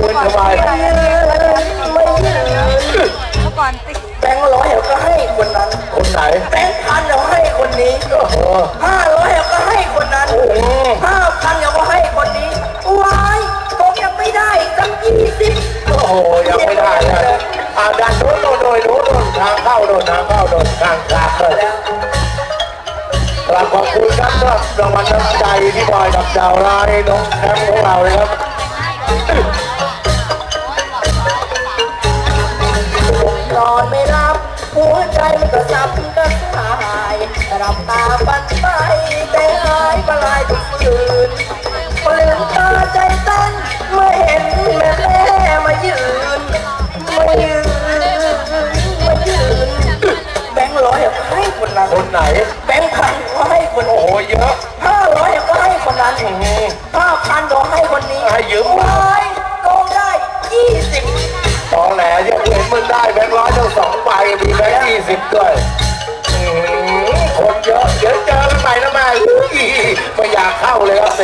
เงินสบายเมื่อก่อนติแบงค์ร้อยเราก็ให้คนนั้น คนไหนแบงค์พันเราให้คนนี้ห้าร้อยเราก็ให้คนนั้นห้าพันเราก็ให้คนนี้วายคงยังไม่ได้สักยี่สิบโอ้โหยังไม่ได้เลยอ่าดันโดนโดนโดนโดนทางเข้าโดนทางเข้าโดนทางกลางเลยกราบขอบคุณครับรางวัลน้ำใจที่บอยกับดาวร้ายน้องแคมป์ของเราเลยครับ ใจมันก็สับกระส่ายรับตาปันไปแต่หายมาลายทุกคืนเปลืองตาใจเต้นเมื่อเห็นแม่แม่มายืนมายืนมายืนแบงค์ร้อยก็ให้คนนั้นคนไหน แบงค์พันก็ให้คนโอ้นี้โหเยอะห้าร้อยก็ให้คนนั้นอื้อหือ ห้าพันก็ให้คนนี้ให้ยืมร้อยก็ได้ยี่สิบตอแหลยังเห็นมึงได้แบงค์ร้อยทั้งสองใบมีิปด้วยอื้อหือคนเยอะ เดี๋ยวเจอกันใหม่นะแม่อุ้ยไม่อยากเข้าเลยครับเส